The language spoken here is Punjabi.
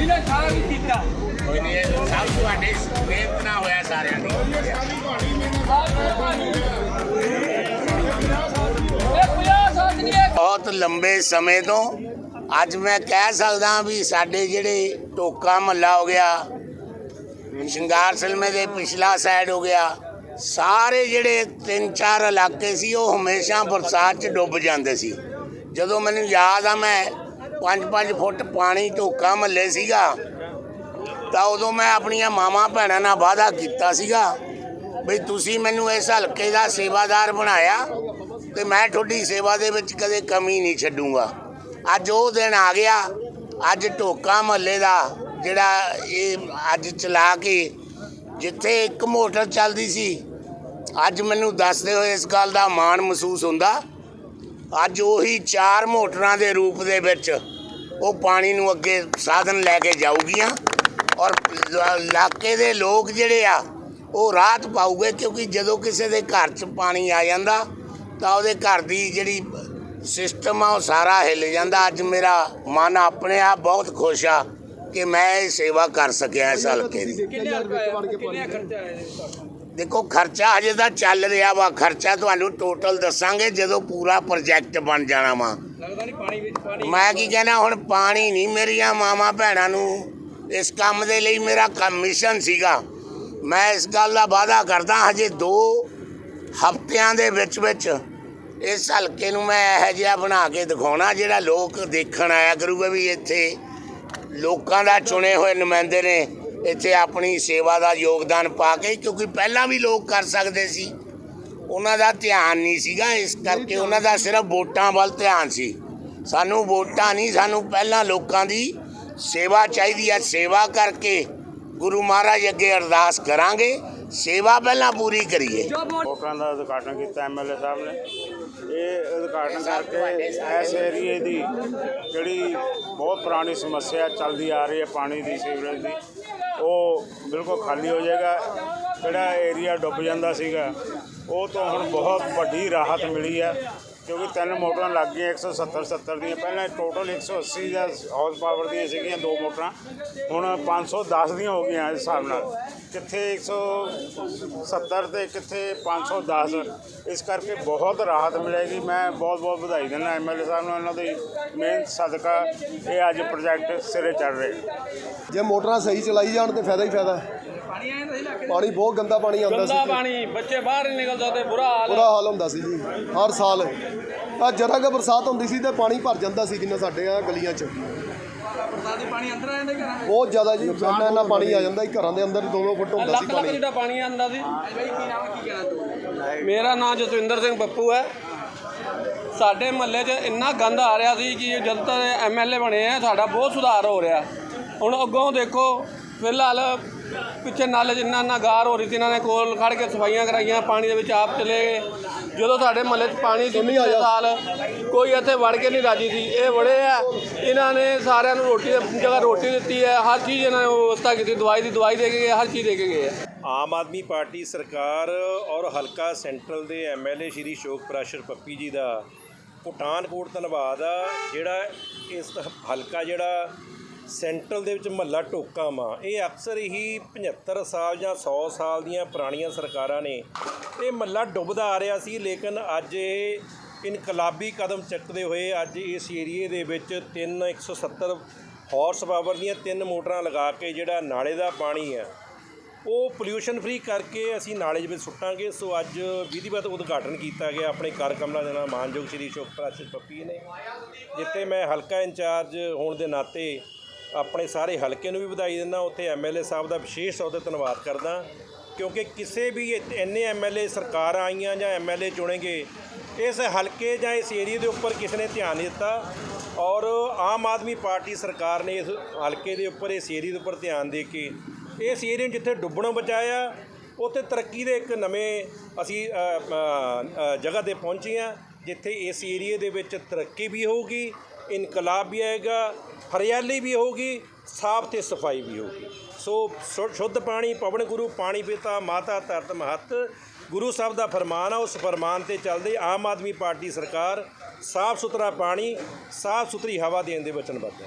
ਇਹਨੇ ਸਾਰਾ ਵੀ ਕੀਤਾ ਕੋਈ ਨਹੀਂ ਸਭ ਤੁਹਾਡੇ ਮਿਹਨਤ ਨਾਲ ਹੋਇਆ ਸਾਰਿਆਂ ਦੀ ਬਹੁਤ ਲੰਬੇ ਸਮੇਂ ਤੋਂ ਅੱਜ ਮੈਂ ਕਹਿ ਸਕਦਾ ਵੀ ਸਾਡੇ ਜਿਹੜੇ ਟੋਕਾ ਮਹੱਲਾ ਹੋ ਗਿਆ, ਸ਼ਿੰਗਾਰ ਸਲਮੇ ਦੇ ਪਿਛਲਾ ਸਾਈਡ ਹੋ ਗਿਆ, ਸਾਰੇ ਜਿਹੜੇ ਤਿੰਨ ਚਾਰ ਇਲਾਕੇ ਸੀ, ਉਹ ਹਮੇਸ਼ਾ ਬਰਸਾਤ 'ਚ ਡੁੱਬ ਜਾਂਦੇ ਸੀ। ਜਦੋਂ ਮੈਨੂੰ ਯਾਦ ਆ, ਮੈਂ 5-5 ਫੁੱਟ ਪਾਣੀ ਢੋਕਾ ਮਹੱਲੇ ਸੀਗਾ। ਤਾਂ ਉਦੋਂ ਮੈਂ ਆਪਣੀਆਂ ਮਾਵਾਂ ਭੈਣਾਂ ਨਾਲ ਵਾਅਦਾ ਕੀਤਾ ਸੀਗਾ ਵੀ ਤੁਸੀਂ ਮੈਨੂੰ ਇਸ ਹਲਕੇ ਦਾ ਸੇਵਾਦਾਰ ਬਣਾਇਆ ਤੇ ਮੈਂ ਤੁਹਾਡੀ ਸੇਵਾ ਦੇ ਵਿੱਚ ਕਦੇ ਕਮੀ ਨਹੀਂ ਛੱਡੂੰਗਾ। ਅੱਜ ਉਹ ਦਿਨ ਆ ਗਿਆ, ਅੱਜ ਢੋਕਾ ਮਹੱਲੇ ਦਾ ਜਿਹੜਾ ਇਹ ਅੱਜ ਚਲਾ ਕੇ ਜਿੱਥੇ ਇੱਕ ਮੋਟਰ ਚੱਲਦੀ ਸੀ, ਅੱਜ ਮੈਨੂੰ ਦੱਸਦੇ ਹੋਏ ਇਸ ਗੱਲ ਦਾ ਮਾਣ ਮਹਿਸੂਸ ਹੁੰਦਾ। ਅੱਜ ਉਹੀ ਚਾਰ ਮੋਟਰਾਂ ਦੇ ਰੂਪ ਦੇ ਵਿੱਚ ਉਹ ਪਾਣੀ ਨੂੰ ਅੱਗੇ ਸਾਧਨ ਲੈ ਕੇ ਜਾਊਗੀਆਂ ਔਰ ਇਲਾਕੇ ਦੇ ਲੋਕ ਜਿਹੜੇ ਆ ਉਹ ਰਾਹਤ ਪਾਉਗੇ ਕਿਉਂਕਿ ਜਦੋਂ ਕਿਸੇ ਦੇ ਘਰ 'ਚ ਪਾਣੀ ਆ ਜਾਂਦਾ ਤਾਂ ਉਹਦੇ ਘਰ ਦੀ ਜਿਹੜੀ ਸਿਸਟਮ ਆ ਉਹ ਸਾਰਾ ਹਿੱਲ ਜਾਂਦਾ। ਅੱਜ ਮੇਰਾ ਮਨ ਆਪਣੇ ਆਪ ਬਹੁਤ ਖੁਸ਼ ਆ ਕਿ ਮੈਂ ਇਹ ਸੇਵਾ ਕਰ ਸਕਿਆ ਇਸ ਹਲਕੇ ਦੀ। ਕਿੰਨੇ ਕਿੰਨੇ ਖਰਚਾ ਆਇਆ ਜੀ ਦੇਖੋ ਖਰਚਾ ਹਜੇ ਤਾਂ ਚੱਲ ਰਿਹਾ ਵਾ। ਖਰਚਾ ਤੁਹਾਨੂੰ ਟੋਟਲ ਦੱਸਾਂਗੇ ਜਦੋਂ ਪੂਰਾ ਪ੍ਰੋਜੈਕਟ ਬਣ ਜਾਣਾ ਵਾ। ਲੱਗਦਾ ਨਹੀਂ ਪਾਣੀ ਵਿੱਚ ਪਾਣੀ ਮੈਂ ਕੀ ਕਹਿਣਾ ਹੁਣ ਪਾਣੀ ਨਹੀਂ ਮੇਰੀਆਂ ਮਾਵਾਂ ਭੈਣਾਂ ਨੂੰ। ਇਸ ਕੰਮ ਦੇ ਲਈ ਮੇਰਾ ਕਮਿਸ਼ਨ ਸੀਗਾ। ਮੈਂ ਇਸ ਗੱਲ ਦਾ ਵਾਅਦਾ ਕਰਦਾ ਹਜੇ 2 ਹਫ਼ਤਿਆਂ ਦੇ ਵਿੱਚ ਵਿੱਚ ਇਸ ਹਲਕੇ ਨੂੰ ਮੈਂ ਇਹੋ ਜਿਹਾ ਬਣਾ ਕੇ ਦਿਖਾਉਣਾ ਜਿਹੜਾ ਲੋਕ ਦੇਖਣ ਆਇਆ ਕਰੂਗਾ ਵੀ ਇੱਥੇ ਲੋਕਾਂ ਦਾ ਚੁਣੇ ਹੋਏ ਨੁਮਾਇੰਦੇ ਨੇ। ਇੱਥੇ ਆਪਣੀ ਸੇਵਾ ਦਾ ਯੋਗਦਾਨ ਪਾ ਕੇ ਕਿਉਂਕਿ ਪਹਿਲਾਂ ਵੀ ਲੋਕ ਕਰ ਸਕਦੇ ਸੀ। ਉਹਨਾਂ ਦਾ ਧਿਆਨ ਨਹੀਂ ਸੀਗਾ ਇਸ ਕਰਕੇ ਉਹਨਾਂ ਦਾ ਸਿਰਫ ਵੋਟਾਂ ਵੱਲ ਧਿਆਨ ਸੀ। ਸਾਨੂੰ ਵੋਟਾਂ ਨਹੀਂ ਸਾਨੂੰ ਪਹਿਲਾਂ ਲੋਕਾਂ ਦੀ ਸੇਵਾ ਚਾਹੀਦੀ ਹੈ। ਸੇਵਾ ਕਰਕੇ ਗੁਰੂ ਮਹਾਰਾਜ ਅੱਗੇ ਅਰਦਾਸ ਕਰਾਂਗੇ। ਸੇਵਾ ਪਹਿਲਾਂ ਪੂਰੀ ਕਰੀਏ। ਵੋਟ ਦਾ ਉਦਘਾਟਨ ਕੀਤਾ ਐਮਐਲਏ ਸਾਹਿਬ ਨੇ। ਇਹ ਉਦਘਾਟਨ ਕਰਕੇ ਇਸ ਏਰੀਏ ਦੀ ਜਿਹੜੀ ਬਹੁਤ ਪੁਰਾਣੀ ਸਮੱਸਿਆ ਚੱਲਦੀ ਆ ਰਹੀ ਹੈ ਪਾਣੀ ਦੀ ਸੀਵਰੇਜ ਦੀ। ਉਹ ਬਿਲਕੁਲ ਖਾਲੀ ਹੋ ਜਾਏਗਾ। ਜਿਹੜਾ ਏਰੀਆ ਡੁੱਬ ਜਾਂਦਾ ਸੀਗਾ, ਉਹ ਤੋਂ ਹੁਣ ਬਹੁਤ ਵੱਡੀ ਰਾਹਤ ਮਿਲੀ ਹੈ। ਕਿਉਂਕਿ ਤਿੰਨ ਮੋਟਰਾਂ ਲੱਗ ਗਈਆਂ 170 70 ਦੀਆਂ। ਪਹਿਲਾਂ ਟੋਟਲ 180 ਦਾ ਹਾਊਸ ਪਾਵਰ ਦੀਆਂ ਸੀਗੀਆਂ ਦੋ ਮੋਟਰਾਂ। ਹੁਣ 510 ਦੀਆਂ ਹੋ ਗਈਆਂ ਇਸ ਹਿਸਾਬ ਨਾਲ। ਕਿੱਥੇ 170 ਤੇ ਕਿੱਥੇ 510 ਇਸ ਕਰਕੇ ਬਹੁਤ ਰਾਹਤ ਮਿਲੇਗੀ। ਮੈਂ ਬਹੁਤ ਬਹੁਤ ਵਧਾਈ ਦਿੰਦਾ ਐਮਐਲਏ ਸਾਹਿਬ ਨੂੰ, ਇਹਨਾਂ ਦੀ ਮਿਹਨਤ, ਸਦਕਾ। ਇਹ ਅੱਜ ਪ੍ਰੋਜੈਕਟ ਸਿਰੇ ਚੜ ਰਿਹਾ। ਜੇ ਮੋਟਰਾਂ ਸਹੀ ਚਲਾਈ ਜਾਣ ਤੇ ਫਾਇਦਾ ਹੀ ਫਾਇਦਾ। ਹੈ। ਪਾਣੀ ਆਇਆ ਤਾਂ ਸੀ ਇਲਾਕੇ ਪਾਣੀ ਬਹੁਤ ਗੰਦਾ ਪਾਣੀ ਆਉਂਦਾ ਸੀ ਗੰਦਾ ਪਾਣੀ ਬੱਚੇ ਬਾਹਰ ਨਹੀਂ ਨਿਕਲ ਸਕਦੇ ਬੁਰਾ ਹਾਲ ਬੁਰਾ ਹਾਲ ਹੁੰਦਾ ਸੀ ਜੀ ਹਰ ਸਾਲ। ਆ ਜਰਾ ਕੁ ਬਰਸਾਤ ਹੁੰਦੀ ਸੀ ਤੇ ਪਾਣੀ ਭਰ ਜਾਂਦਾ ਸੀ ਜਿੰਨਾ ਸਾਡੇ ਆ ਗਲੀਆਂ 'ਚ। ਬਰਸਾਤੀ ਪਾਣੀ ਅੰਦਰ ਆ ਜਾਂਦਾ ਘਰਾਂ ਬਹੁਤ ਜ਼ਿਆਦਾ ਜੀ ਇੰਨਾ ਇੰਨਾ ਪਾਣੀ ਆ ਜਾਂਦਾ ਸੀ ਘਰਾਂ ਦੇ ਅੰਦਰ 2-2 ਫੁੱਟ ਹੁੰਦਾ ਸੀ ਲੱਖ ਲੱਖ ਪਾਣੀ। ਲੀਟਰ ਪਾਣੀ ਆਂਦਾ ਸੀ। ਬਾਈ ਕੀ ਨਾਮ ਹੈ, ਕੀ ਕਹਿਣਾ ਤੂੰ? ਮੇਰਾ ਨਾਮ ਜਸਵਿੰਦਰ ਸਿੰਘ ਪੱਪੂ ਹੈ। ਸਾਡੇ ਮਹੱਲੇ 'ਚ ਇੰਨਾ ਗੰਦ ਆ ਰਿਹਾ ਸੀ ਕਿ ਜਦ ਤੱਕ ਐਮਐਲਏ ਬਣੇ ਆ ਸਾਡਾ ਬਹੁਤ ਸੁਧਾਰ ਹੋ ਰਿਹਾ। ਹੁਣ ਅੱਗੋਂ ਦੇਖੋ ਫਿਲਹਾਲ ਪਿੱਛੇ ਨਾਲੇ ਇੰਨਾ ਇੰਨਾ ਗਾਰ ਹੋ ਰਹੀ ਸੀ ਇਹਨਾਂ ਨੇ ਕੋਲ ਖੜ ਕੇ ਸਫਾਈਆਂ ਕਰਾਈਆਂ ਪਾਣੀ ਦੇ ਵਿੱਚ ਆਪ ਚਲੇ ਗਏ। ਜਦੋਂ ਸਾਡੇ ਮਹੱਲੇ 'ਚ ਪਾਣੀ ਸੀ ਪਿਛਲੇ ਜਾ। ਸਾਲ ਕੋਈ ਇੱਥੇ ਵੜ ਕੇ ਨਹੀਂ ਰਾਜੀ ਸੀ। ਇਹ ਵੜੇ ਆ ਇਹਨਾਂ ਨੇ ਸਾਰਿਆਂ ਨੂੰ ਰੋਟੀ ਦੀ ਜਗ੍ਹਾ ਰੋਟੀ ਦਿੱਤੀ ਹੈ ਹਰ ਚੀਜ਼ ਇਹਨਾਂ ਨੇ ਵਿਵਸਥਾ ਕੀਤੀ ਦਵਾਈ ਦੀ ਦਵਾਈ ਦੇ ਕੇ ਗਏ ਹਰ ਚੀਜ਼ ਦੇ ਕੇ ਗਏ ਆ। ਆਮ ਆਦਮੀ ਪਾਰਟੀ ਸਰਕਾਰ ਔਰ ਹਲਕਾ ਸੈਂਟਰਲ ਦੇ ਐਮਐਲਏ ਸ਼੍ਰੀ ਸ਼ੋਕ ਪ੍ਰੈਸ਼ਰ ਪੱਪੀ ਜੀ ਦਾ ਪਠਾਨਕੋਟ ਧੰਨਵਾਦ ਆ ਜਿਹੜਾ ਇਸ ਹਲਕਾ ਜਿਹੜਾ ਸੈਂਟਰਲ ਦੇ ਵਿੱਚ ਮਹੱਲਾ ਟੋਕਾ ਮਾ ਇਹ ਅਕਸਰ ਹੀ 75 ਸਾਲ ਜਾਂ 100 ਸਾਲ ਦੀਆਂ ਪੁਰਾਣੀਆਂ ਸਰਕਾਰਾਂ ਨੇ। ਇਹ ਮਹੱਲਾ ਡੁੱਬਦਾ ਆ ਰਿਹਾ ਸੀ, ਲੇਕਿਨ ਅੱਜ ਇਹ ਇਨਕਲਾਬੀ ਕਦਮ ਚੱਕਦੇ ਹੋਏ ਅੱਜ ਇਸ ਏਰੀਏ ਦੇ ਵਿੱਚ 3 170 ਹਾਰਸ ਪਾਵਰ ਦੀਆਂ ਤਿੰਨ ਮੋਟਰਾਂ ਲਗਾ ਕੇ ਜਿਹੜਾ ਨਾਲੇ ਦਾ ਪਾਣੀ ਆ, ਉਹ ਪੋਲਿਊਸ਼ਨ ਫ੍ਰੀ ਕਰਕੇ ਅਸੀਂ ਨਾਲੇ ਵਿੱਚ ਸੁੱਟਾਂਗੇ। ਸੋ ਅੱਜ ਵਿਧੀਵਤ ਉਦਘਾਟਨ ਕੀਤਾ ਗਿਆ ਆਪਣੇ ਕਾਰਕਮਲਾ ਦੇ ਨਾਲ। ਮਾਨਯੋਗ ਸ਼੍ਰੀ ਅਸ਼ੋਕ ਪ੍ਰਾਸ਼ਰ ਪੱਪੀ ਨੇ, ਜਿੱਥੇ ਮੈਂ ਹਲਕਾ ਇੰਚਾਰਜ ਹੋਣ ਦੇ ਨਾਤੇ ਆਪਣੇ ਸਾਰੇ ਹਲਕੇ ਨੂੰ ਵੀ ਵਧਾਈ ਦਿੰਦਾ, ਉੱਥੇ ਐਮਐਲਏ ਸਾਹਿਬ ਦਾ ਵਿਸ਼ੇਸ਼ ਤੌਰ ਤੇ ਧੰਨਵਾਦ ਕਰਦਾ, ਕਿਉਂਕਿ ਕਿਸੇ ਵੀ ਇ- ਇੰਨੇ ਐਮਐਲਏ ਸਰਕਾਰਾਂ ਆਈਆਂ ਜਾਂ ਐਮਐਲਏ ਚੁਣੇਗੇ ਇਸ ਹਲਕੇ ਜਾਂ ਇਸ ਏਰੀਏ ਦੇ ਉੱਪਰ ਕਿਸੇ ਨੇ ਧਿਆਨ ਨਹੀਂ ਦਿੱਤਾ, ਔਰ ਆਮ ਆਦਮੀ ਪਾਰਟੀ ਸਰਕਾਰ ਨੇ ਇਸ ਹਲਕੇ ਦੇ ਉੱਪਰ, ਇਸ ਏਰੀਏ ਦੇ ਉੱਪਰ ਧਿਆਨ ਦੇ ਕੇ, ਇਸ ਏਰੀਏ ਨੂੰ ਜਿੱਥੇ ਡੁੱਬਣੋਂ ਬਚਾਇਆ, ਉੱਥੇ ਤਰੱਕੀ ਦੇ ਇੱਕ ਨਵੇਂ ਅਸੀਂ ਜਗ੍ਹਾ ਤੇ ਪਹੁੰਚੇ ਹਾਂ, ਜਿੱਥੇ ਇਸ ਏਰੀਏ ਦੇ ਵਿੱਚ ਤਰੱਕੀ ਵੀ ਹੋਊਗੀ ਇਨਕਲਾਬ ਵੀ ਆਏਗਾ, ਹਰਿਆਲੀ ਵੀ ਹੋਊਗੀ, ਸਾਫ਼ ਤੇ ਸਫ਼ਾਈ ਵੀ ਹੋਊਗੀ। ਸੋ ਸ਼ੁ- ਸ਼ੁੱਧ ਪਾਣੀ, ਪਵਨ ਗੁਰੂ, ਪਾਣੀ ਪਿਤਾ, ਮਾਤਾ ਧਰਤ ਮਹੱਤ। ਗੁਰੂ ਸਾਹਿਬ ਦਾ ਫਰਮਾਨ ਆ, ਉਸ ਫਰਮਾਨ ਤੇ ਚੱਲਦੇ ਆਮ ਆਦਮੀ ਪਾਰਟੀ ਸਰਕਾਰ, ਸਾਫ਼ ਸੁਥਰਾ ਪਾਣੀ, ਸਾਫ਼ ਸੁਥਰੀ ਹਵਾ ਦੇਣ ਦੇ ਵਚਨਬੱਧ ਹੈ।